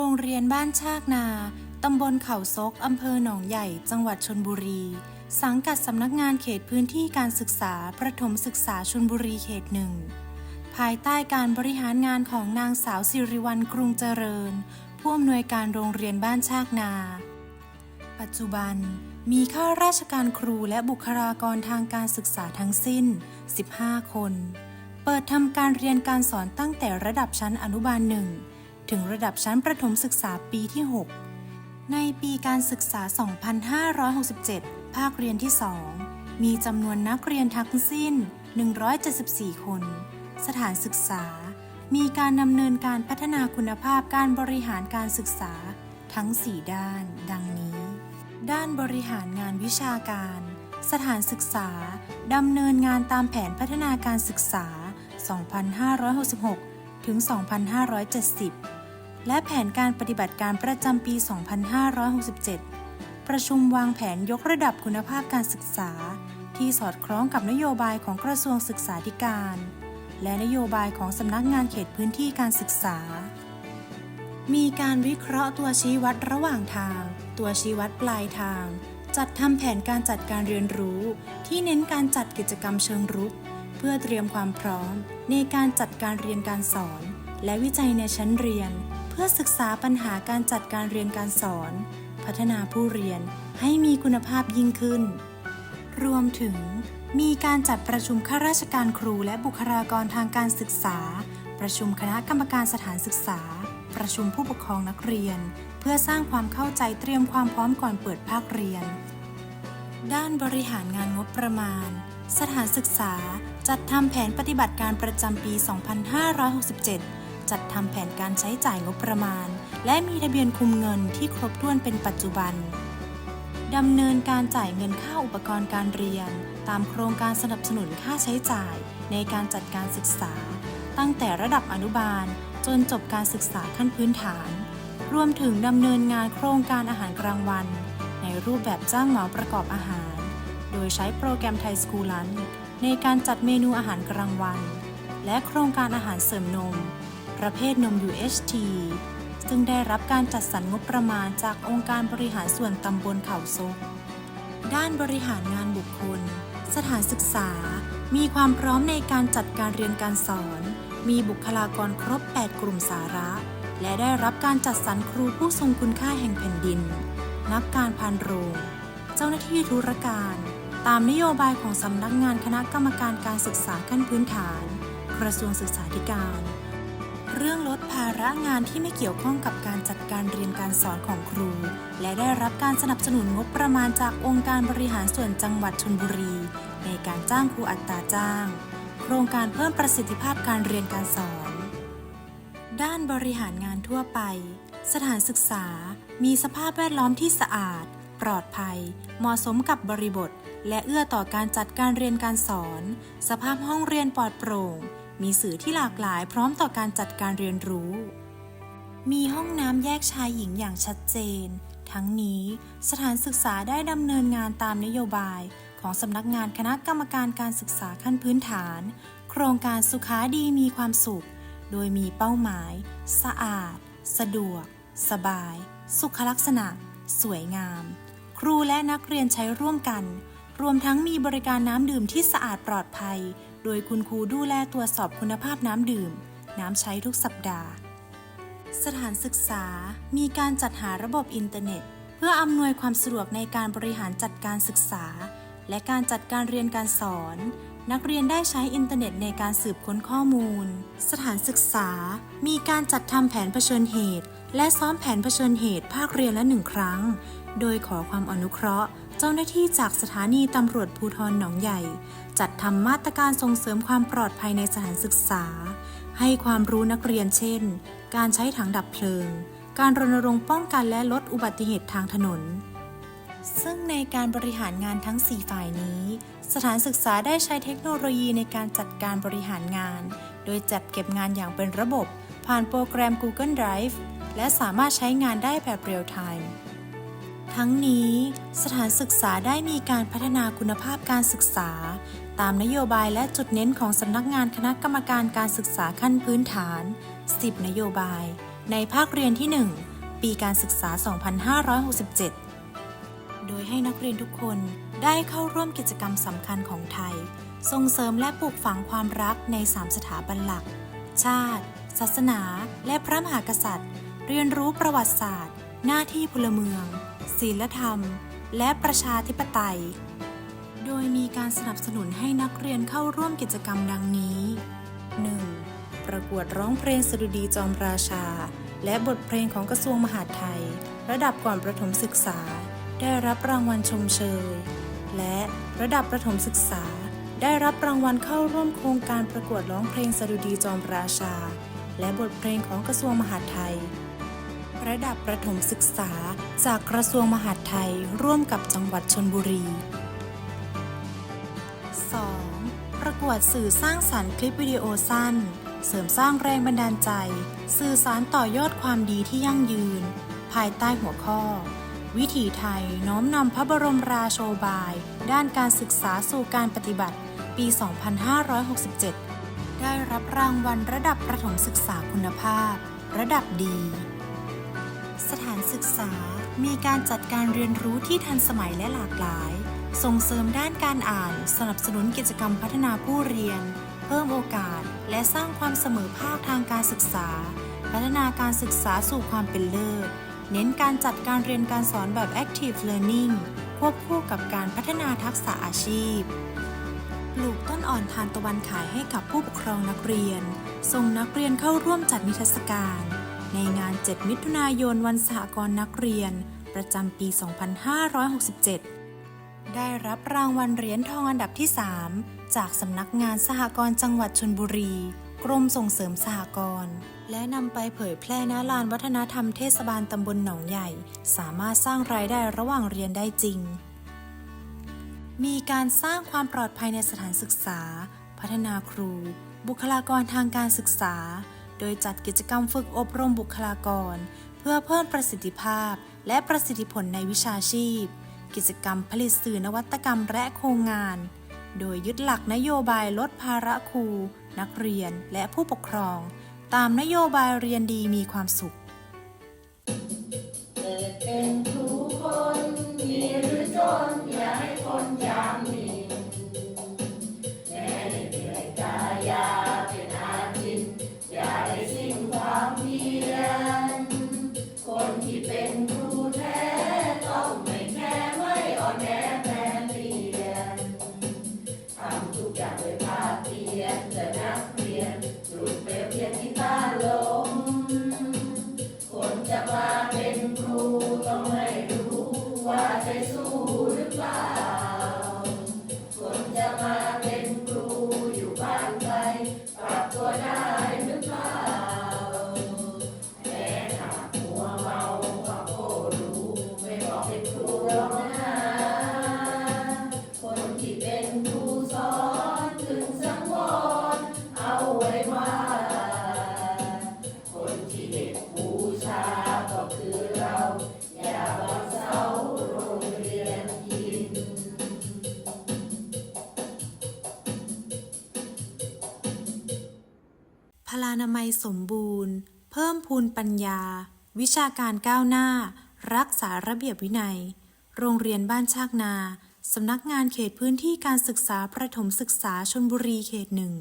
รงเรียนบ้านชากนา ตำบลเขาซก อำเภอหนองใหญ่ จังหวัดชนบุรี สังกัดสำนักงานเขตพื้นที่การศึกษา ประถมศึกษาชนบุรีเขตหนึ่ง ภายใต้การบริหารงานของนางสาวสิริวัลกรุงเจริญ ผู้อำนวยการโรงเรียนบ้านชากนา ปัจจุบันมีข้าราชการครูและบุคลากรทางการศึกษาทั้งสิ้น 15 คน เปิดทำการเรียนการสอนตั้งแต่ระดับชั้นอนุบาลหนึ่ง ถึงระดับชั้นประถมศึกษาปีที่ 6 ในปีการศึกษา 2567 ภาคเรียนที่ 2 มีจำนวนนักเรียนทั้งสิ้น 174 คน สถานศึกษา มีการดำเนินการพัฒนาคุณภาพการบริหารการศึกษาทั้ง 4 ด้าน ดังนี้ ด้านบริหารงานวิชาการ สถานศึกษา ดำเนินงานตามแผนพัฒนาการศึกษา 2566 ถึง 2570 และแผนการปฏิบัติการประจำปี 2567 ประชุมวางแผนยกระดับคุณภาพการศึกษา ที่สอดคล้องกับนโยบายของกระทรวงศึกษาธิการ และนโยบายของสำนักงานเขตพื้นที่การศึกษา มีการวิเคราะห์ตัวชี้วัดระหว่างทาง ตัวชี้วัดปลายทาง จัดทำแผนการจัดการเรียนรู้ ที่เน้นการจัดกิจกรรมเชิงรุก เพื่อเตรียมความพร้อม ในการจัดการเรียนการสอน และวิจัยในชั้นเรียน พื่อศึกษาปัญหาการจัดการเรียนการสอน พัฒนาผู้เรียนให้มีคุณภาพยิ่งขึ้น รวมถึงมีการจัดประชุมข้าราชการครูและบุคลากรทางการศึกษา ประชุมคณะกรรมการสถานศึกษา ประชุมผู้ปกครองนักเรียน เพื่อสร้างความเข้าใจเตรียมความพร้อมก่อนเปิดภาคเรียน ด้านบริหารงานงบประมาณ สถานศึกษาจัดทำแผนปฏิบัติการประจำปี 2567 จัดทำแผนการใช้จ่ายงบประมาณ และมีทะเบียนคุมเงินที่ครบถ้วนเป็นปัจจุบันดำเนินการจ่ายเงินค่าอุปกรณ์การเรียน ตามโครงการสนับสนุนค่าใช้จ่ายในการจัดการศึกษา ตั้งแต่ระดับอนุบาล จนจบการศึกษาขั้นพื้นฐาน รวมถึงดำเนินงานโครงการอาหารกลางวัน ในรูปแบบจ้างเหมาประกอบอาหาร โดยใช้โปรแกรมไทยสคูลันในการจัดเมนูอาหารกลางวัน และโครงการอาหารเสริมนม ประเภทนม UHT ซึ่งได้รับการจัดสรรงบประมาณจากองค์การบริหารส่วนตำบลเขาซกด้านบริหารงานบุคคล สถานศึกษา มีความพร้อมในการจัดการเรียนการสอน มีบุคลากรครบ 8 กลุ่มสาระ และได้รับการจัดสรรครูผู้ทรงคุณค่าแห่งแผ่นดิน นักการพานโรง เจ้าหน้าที่ธุรการ ตามนโยบายของสำนักงานคณะกรรมการการศึกษาขั้นพื้นฐาน กระทรวงศึกษาธิการ เรื่องลดภาระงานที่ไม่เกี่ยวข้องกับการจัดการเรียนการสอนของครู และได้รับการสนับสนุนงบประมาณจากองค์การบริหารส่วนจังหวัดชลบุรี ในการจ้างครูอัตราจ้าง โครงการเพิ่มประสิทธิภาพการเรียนการสอน ด้านบริหารงานทั่วไป สถานศึกษา มีสภาพแวดล้อมที่สะอาด ปลอดภัย เหมาะสมกับบริบท และเอื้อต่อการจัดการเรียนการสอน สภาพห้องเรียนปลอดโปร่ง มีสื่อที่หลากหลายพร้อมต่อการจัดการเรียนรู้ มีห้องน้ำแยกชายหญิงอย่างชัดเจน ทั้งนี้สถานศึกษาได้ดำเนินงานตามนโยบายของสำนักงานคณะกรรมการการศึกษาขั้นพื้นฐาน โครงการสุขาดีมีความสุข โดยมีเป้าหมาย สะอาด สะดวก สบาย สุขลักษณะ สวยงาม ครูและนักเรียนใช้ร่วมกัน รวมทั้งมีบริการน้ำดื่มที่สะอาดปลอดภัย โดยคุณครูดูแลตรวจสอบคุณภาพน้ำดื่ม น้ำใช้ทุกสัปดาห์ สถานศึกษามีการจัดหาระบบอินเทอร์เน็ต เพื่ออำนวยความสะดวกในการบริหารจัดการศึกษา และการจัดการเรียนการสอน นักเรียนได้ใช้อินเทอร์เน็ตในการสืบค้นข้อมูล สถานศึกษา มีการจัดทำแผนเผชิญเหตุ และซ้อมแผนเผชิญเหตุภาคเรียนละหนึ่งครั้ง โดยขอความอนุเคราะห์ เจ้าหน้าที่จากสถานีตำรวจภูธรหนองใหญ่ จัดทำมาตรการส่งเสริมความปลอดภัยในสถานศึกษา ให้ความรู้นักเรียนเช่น การใช้ถังดับเพลิง การรณรงค์ป้องกันและลดอุบัติเหตุทางถนน ซึ่งในการบริหารงานทั้ง 4 ฝ่ายนี้ สถานศึกษาได้ใช้เทคโนโลยีในการจัดการบริหารงาน โดยจัดเก็บงานอย่างเป็นระบบ ผ่านโปรแกรม Google Drive และสามารถใช้งานได้แบบเรียลไทม์ทั้งนี้ สถานศึกษาได้มีการพัฒนาคุณภาพการศึกษา ตามนโยบายและจุดเน้นของสำนักงานคณะกรรมการการศึกษาขั้นพื้นฐาน 10 นโยบาย ในภาคเรียนที่ 1 ปีการศึกษา 2567 โดยให้นักเรียนทุกคนได้เข้าร่วมกิจกรรมสำคัญของไทย ส่งเสริมและปลูกฝังความรักใน 3 สถาบันหลัก ชาติ ศาสนา และพระมหากษัตริย์ เรียนรู้ประวัติศาสตร์ หน้าที่พลเมือง ศีลธรรม และประชาธิปไตย โดยมีการสนับสนุนให้นักเรียนเข้าร่วมกิจกรรมดังนี้ 1. ประกวดร้องเพลงสดุดีจอมราชา และบทเพลงของกระทรวงมหาดไทย ระดับก่อนประถมศึกษา ได้รับรางวัลชมเชย และระดับประถมศึกษา ได้รับรางวัลเข้าร่วมโครงการประกวดร้องเพลงสดุดีจอมราชา และบทเพลงของกระทรวงมหาดไทย ระดับประถมศึกษาจากกระทรวงมหาดไทยร่วมกับจังหวัดชนบุรี 2. ประกวดสื่อสร้างสรรค์คลิปวิดีโอสั้น เสริมสร้างแรงบันดาลใจ สื่อสารต่อยอดความดีที่ยั่งยืน ภายใต้หัวข้อ วิถีไทยน้อมนำพระบรมราโชบาย ด้านการศึกษาสู่การปฏิบัติ ปี 2567 ได้รับรางวัลระดับประถมศึกษาคุณภาพ ระดับดี สถานศึกษามีการจัดการเรียนรู้ที่ทันสมัยและหลากหลาย ส่งเสริมด้านการอ่าน สนับสนุนกิจกรรมพัฒนาผู้เรียน เพิ่มโอกาส และสร้างความเสมอภาคทางการศึกษา พัฒนาการศึกษาสู่ความเป็นเลิศ เน้นการจัดการเรียนการสอนแบบ active learning ควบคู่กับการพัฒนาทักษะอาชีพ ปลูกต้นอ่อนทานตะวันขายให้กับผู้ปกครองนักเรียน ส่งนักเรียนเข้าร่วมจัดนิทรรศการ ในงาน 7 มิถุนายนวันสหกรณ์นักเรียน ประจำปี 2567 ได้รับรางวัลเหรียญทองอันดับที่ 3 จากสำนักงานสหกรณ์จังหวัดชนบุรี กรมส่งเสริมสหกรณ์และนำไปเผยแพร่ณลานวัฒนธรรมเทศบาลตำบลหนองใหญ่ สามารถสร้างรายได้ระหว่างเรียนได้จริง มีการสร้างความปลอดภัยในสถานศึกษา พัฒนาครู บุคลากรทางการศึกษา โดยจัดกิจกรรมฝึกอบรมบุคลากร เพื่อเพิ่มประสิทธิภาพ และประสิทธิผลในวิชาชีพ กิจกรรมผลิตสื่อนวัตกรรมและโครงงาน โดยยึดหลักนโยบายลดภาระครู นักเรียนและผู้ปกครอง ตามนโยบายเรียนดีมีความสุข พลานามัยสมบูรณ์ เพิ่มพูนปัญญา วิชาการก้าวหน้า รักษาระเบียบวินัย โรงเรียนบ้านชากนา สำนักงานเขตพื้นที่การศึกษาประถมศึกษาชนบุรีเขตหนึ่ง